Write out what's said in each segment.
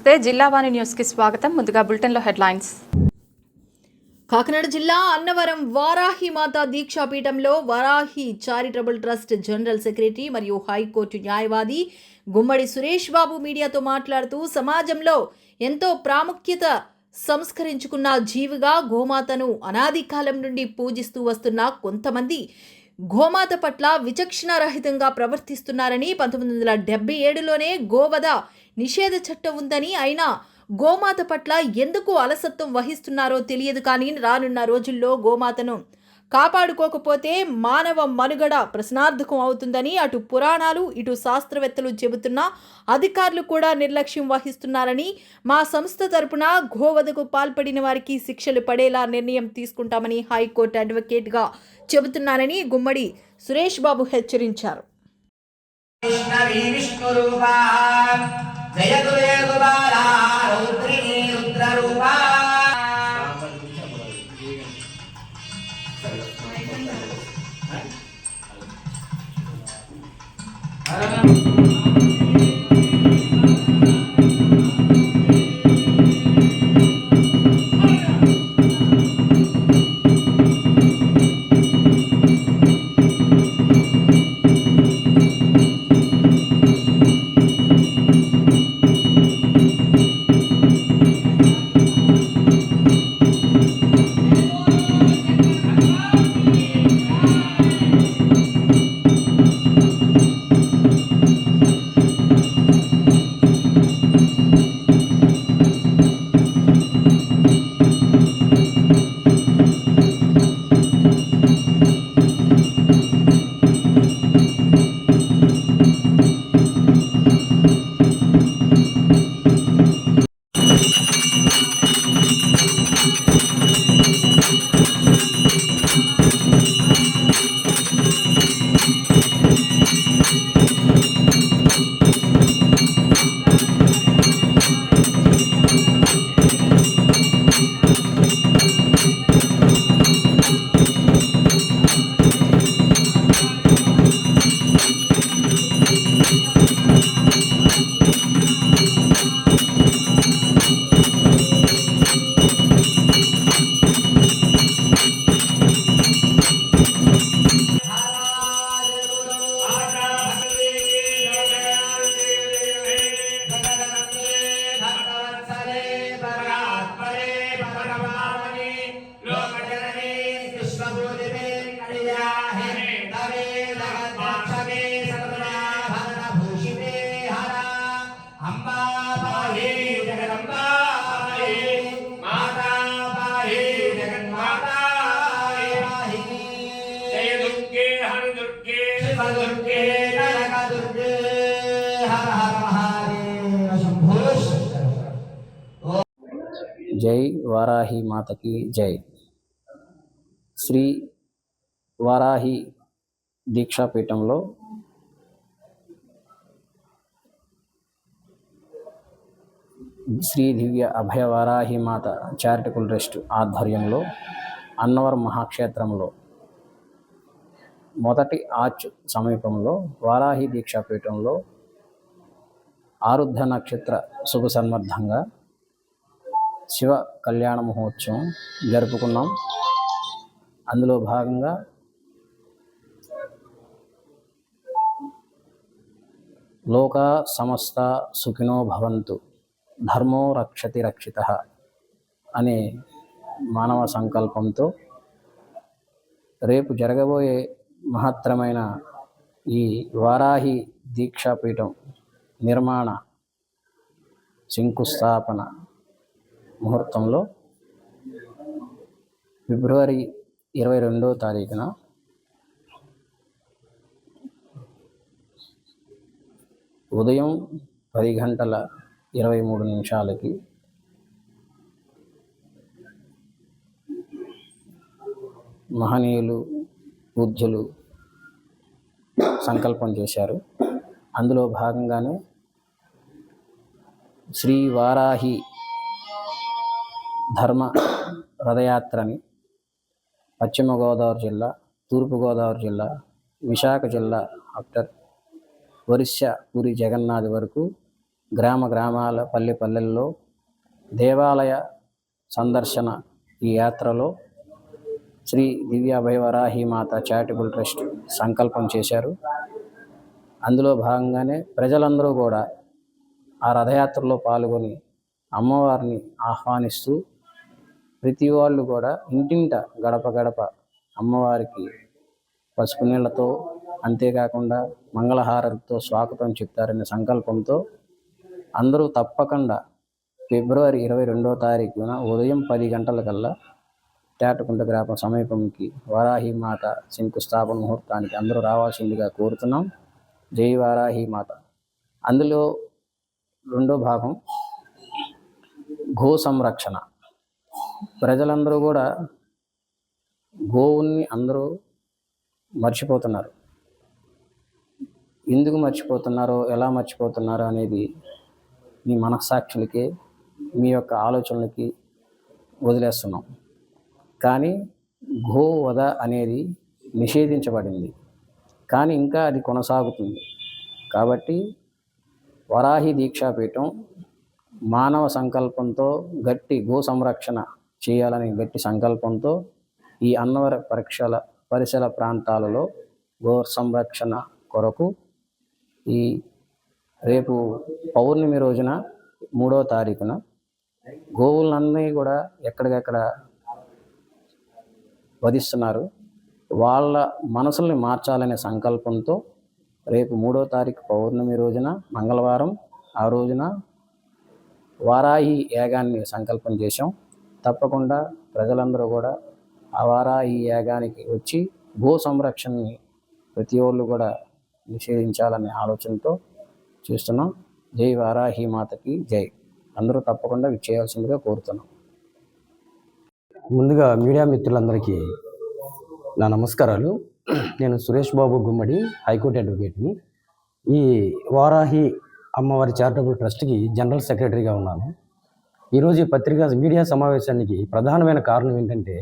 నమస్తే. జిల్లావాణి న్యూస్కి స్వాగతం. ముందుగా బులెటిన్లో హెడ్లైన్స్. కాకినాడ జిల్లా Annavaram Varahi Mata దీక్షాపీఠంలో Varahi charitable trust general secretary మరియు హైకోర్టు న్యాయవాది గుమ్మడి సురేష్ బాబు మీడియాతో మాట్లాడుతూ సమాజంలో ఎంతో ప్రాముఖ్యత సంస్కరించుకున్న జీవిగా గోమాతను అనాది కాలం నుండి పూజిస్తూ వస్తున్న కొంతమంది గోమాత పట్ల విచక్షణారహితంగా ప్రవర్తిస్తున్నారని పంతొమ్మిది వందల డెబ్బై ఏడులోనే గోవధ నిషేధ చట్టం ఉందని అయినా గోమాత పట్ల ఎందుకు అలసత్వం వహిస్తున్నారో తెలియదు కానీ రానున్న రోజుల్లో గోమాతను కాపాడుకోకపోతే మానవ మనుగడ ప్రశ్నార్థకం అవుతుందని అటు పురాణాలు ఇటు శాస్త్రవేత్తలు చెబుతున్నా అధికారులు కూడా నిర్లక్ష్యం వహిస్తున్నారని మా సంస్థ తరపున గోవధకు పాల్పడిన వారికి శిక్షలు పడేలా నిర్ణయం తీసుకుంటామని హైకోర్టు అడ్వకేట్గా చెబుతున్నానని గుమ్మడి సురేష్ బాబు హెచ్చరించారు. విష్ణవీ విష్ణురూపా జయతు దుర్గే హర హర మహాదేవ శంభో జై వారాహి మాతకి జై. శ్రీ వారాహి దీక్షాపీఠంలో శ్రీ దివ్య అభయ వారాహి మాత చారిటబుల్ ట్రస్ట్ ఆధ్వర్యంలో అన్నవరం మహాక్షేత్రంలో మొదటి ఆర్చ్ సమీపంలో వారాహి దీక్షాపీఠంలో ఆరుద్ధ నక్షత్ర శుభ సన్మర్థంగా శివ కళ్యాణ మహోత్సవం జరుపుకున్నాం. అందులో భాగంగా లోక సమస్త సుఖినో భవంతు ధర్మో రక్షతి రక్షిత అనే మానవ సంకల్పంతో రేపు జరగబోయే మహత్తరమైన ఈ వారాహి దీక్షాపీఠం నిర్మాణ శంకుస్థాపన ముహూర్తంలో ఫిబ్రవరి ఇరవై రెండో తారీఖున ఉదయం పది గంటల ఇరవై మూడు నిమిషాలకి మహనీయులు పూజ్యులు సంకల్పం చేశారు. అందులో భాగంగానే శ్రీ వారాహి ధర్మ రథయాత్రని పశ్చిమ గోదావరి జిల్లా తూర్పుగోదావరి జిల్లా విశాఖ జిల్లా ఆఫ్టర్ ఒరిస్సా పూరి జగన్నాథ్ వరకు గ్రామ గ్రామాల పల్లె పల్లెల్లో దేవాలయ సందర్శన ఈ యాత్రలో శ్రీ దివ్యాభయవరాహి మాత చారిటబుల్ ట్రస్ట్ సంకల్పం చేశారు. అందులో భాగంగానే ప్రజలందరూ కూడా ఆ రథయాత్రలో పాల్గొని అమ్మవారిని ఆహ్వానిస్తూ ప్రతి వాళ్ళు కూడా ఇంటింట గడప గడప అమ్మవారికి పసుపు నీళ్ళతో అంతేకాకుండా మంగళహారతితో స్వాగతం చెప్తారనే సంకల్పంతో అందరూ తప్పకుండా ఫిబ్రవరి ఇరవై రెండో తారీఖున ఉదయం పది గంటలకల్లా తేటకుంట గ్రామ సమీపంకి వారాహి మాత శంకుస్థాపన ముహూర్తానికి అందరూ రావాల్సిందిగా కోరుతున్నాం. జై వారాహి మాత. అందులో రెండో భాగం గో సంరక్షణ. ప్రజలందరూ కూడా గోవుల్ని అందరూ మర్చిపోతున్నారు. ఎందుకు మర్చిపోతున్నారో ఎలా మర్చిపోతున్నారో అనేది మీ మనస్సాక్షులకి మీ యొక్క ఆలోచనలకి వదిలేస్తున్నాం. కానీ గో వధ అనేది నిషేధించబడింది. కానీ ఇంకా అది కొనసాగుతుంది. కాబట్టి వరాహి దీక్షాపీఠం మానవ సంకల్పంతో గట్టి గో సంరక్షణ చేయాలని గట్టి సంకల్పంతో ఈ అన్నవర పరీక్షల పరిసర ప్రాంతాలలో గో సంరక్షణ కొరకు ఈ రేపు పౌర్ణమి రోజున మూడో తారీఖున గోవులన్నీ కూడా ఎక్కడికెక్కడ వధిస్తున్నారు. వాళ్ళ మనసుల్ని మార్చాలనే సంకల్పంతో రేపు మూడో తారీఖు పౌర్ణమి రోజున మంగళవారం ఆ రోజున వారాహి యాగాన్ని సంకల్పం చేశాం. తప్పకుండా ప్రజలందరూ కూడా ఆ వారాహి యాగానికి వచ్చి భూ సంరక్షణని ప్రతి ఒళ్ళు కూడా నిషేధించాలనే ఆలోచనతో చూస్తున్నాం. జై వారాహి మాతకి జై. అందరూ తప్పకుండా చేయాల్సిందిగా కోరుతున్నాం. ముందుగా మీడియా మిత్రులందరికీ నా నమస్కారాలు. నేను సురేష్ బాబు గుమ్మడి హైకోర్టు అడ్వకేట్ని. ఈ వారాహి అమ్మవారి చారిటబుల్ ట్రస్ట్కి జనరల్ సెక్రటరీగా ఉన్నాను. ఈరోజు ఈ పత్రికా మీడియా సమావేశానికి ప్రధానమైన కారణం ఏంటంటే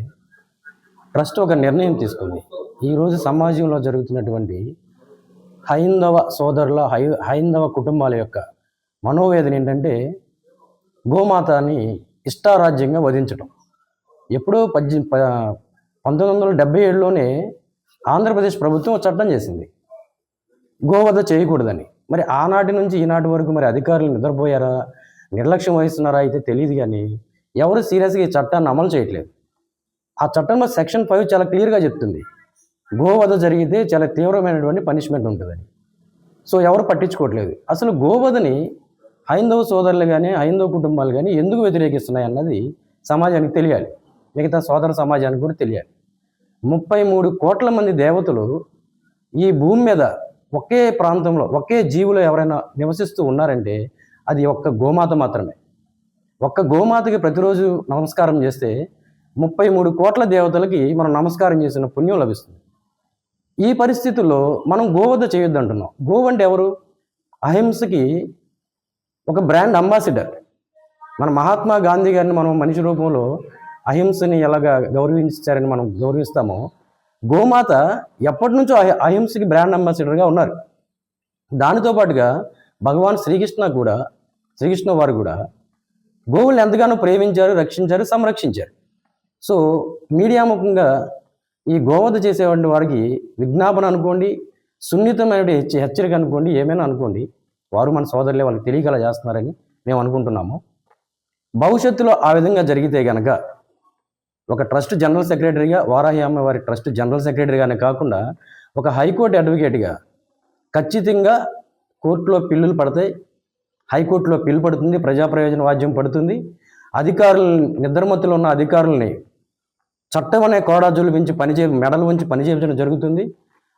ట్రస్ట్ ఒక నిర్ణయం తీసుకుంది. ఈరోజు సమాజంలో జరుగుతున్నటువంటి హైందవ సోదరుల హై హైందవ కుటుంబాల యొక్క మనోవేదన ఏంటంటే గోమాతని ఇష్టారాజ్యంగా వధించడం ఎప్పుడో పద్దె ప- పంతొమ్మిది వందల డెబ్బై ఏడులోనే ఆంధ్రప్రదేశ్ ప్రభుత్వం చట్టం చేసింది. గోవధ చేయకూడదని. మరి ఆనాటి నుంచి ఈనాటి వరకు మరి అధికారులు నిద్రపోయారా? నిర్లక్ష్యం వహిస్తున్నారా? అయితే తెలియదు కానీ ఎవరు సీరియస్గా ఈ చట్టాన్ని అమలు చేయట్లేదు. ఆ చట్టంలో సెక్షన్ ఫైవ్ చాలా క్లియర్గా చెప్తుంది. గోవధ జరిగితే చాలా తీవ్రమైనటువంటి పనిష్మెంట్ ఉంటుందని. సో ఎవరు పట్టించుకోవట్లేదు. అసలు గోవధని హైందవ సోదరులు కానీ హైందవ కుటుంబాలు కానీ ఎందుకు వ్యతిరేకిస్తున్నాయి అన్నది సమాజానికి తెలియాలి. మిగతా సోదర సమాజానికి కూడా తెలియాలి. ముప్పై మూడు కోట్ల మంది దేవతలు ఈ భూమి మీద ఒకే ప్రాంతంలో ఒకే జీవులు ఎవరైనా నివసిస్తూ ఉన్నారంటే అది ఒక్క గోమాత మాత్రమే. ఒక్క గోమాతకి ప్రతిరోజు నమస్కారం చేస్తే ముప్పై మూడు కోట్ల దేవతలకి మనం నమస్కారం చేసిన పుణ్యం లభిస్తుంది. ఈ పరిస్థితుల్లో మనం గోవధ చేయొద్దు అంటున్నాం. గోవు అంటే ఎవరు? అహింసకి ఒక బ్రాండ్ అంబాసిడర్. మన మహాత్మా గాంధీ గారిని మనం మనిషి రూపంలో అహింసని ఎలాగా గౌరవించారని మనం గౌరవిస్తామో గోమాత ఎప్పటి నుంచో అహింసకి బ్రాండ్ అంబాసిడర్గా ఉన్నారు. దానితో పాటుగా భగవాన్ శ్రీకృష్ణ కూడా శ్రీకృష్ణ వారు కూడా గోవుల్ని ఎంతగానో ప్రేమించారు రక్షించారు సంరక్షించారు. సో మీడియా ముఖంగా ఈ గోవధ చేసేవాడి వారికి విజ్ఞాపన అనుకోండి సున్నితమైన హెచ్చ- హెచ్చరిక అనుకోండి ఏమైనా అనుకోండి వారు మన సోదరులే వాళ్ళకి తెలియగల చేస్తున్నారని మేము అనుకుంటున్నాము. భవిష్యత్తులో ఆ విధంగా జరిగితే గనక ఒక ట్రస్ట్ జనరల్ సెక్రటరీగా వారాహి అమ్మవారి ట్రస్ట్ జనరల్ సెక్రటరీగానే కాకుండా ఒక హైకోర్టు అడ్వకేట్గా ఖచ్చితంగా కోర్టులో పిల్లులు పడతాయి. హైకోర్టులో పిల్లు పడుతుంది ప్రజా ప్రయోజన వాద్యం పడుతుంది. అధికారులు నిద్రమత్తులు ఉన్న అధికారుల్ని చట్టం అనే కోడాజులు ఉంచి పనిచే మెడలు ఉంచి పనిచేయించడం జరుగుతుంది.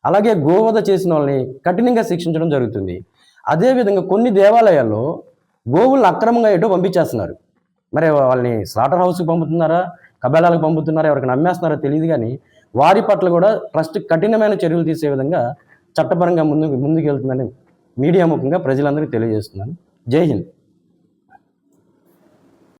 అలాగే గోవధ చేసిన వాళ్ళని కఠినంగా శిక్షించడం జరుగుతుంది. అదేవిధంగా కొన్ని దేవాలయాల్లో గోవులను అక్రమంగా ఎటో పంపించేస్తున్నారు. మరి వాళ్ళని స్లాటర్ హౌస్కి పంపుతున్నారా? కబేళాలకు పంపుతున్నారో ఎవరికి నమ్మేస్తున్నారో తెలియదు కానీ వారి పట్ల కూడా ట్రస్ట్ కఠినమైన చర్యలు తీసే విధంగా చట్టపరంగా ముందుకు ముందుకు వెళ్తుందని మీడియా ముఖంగా ప్రజలందరికీ తెలియజేస్తున్నాను. జై హింద్.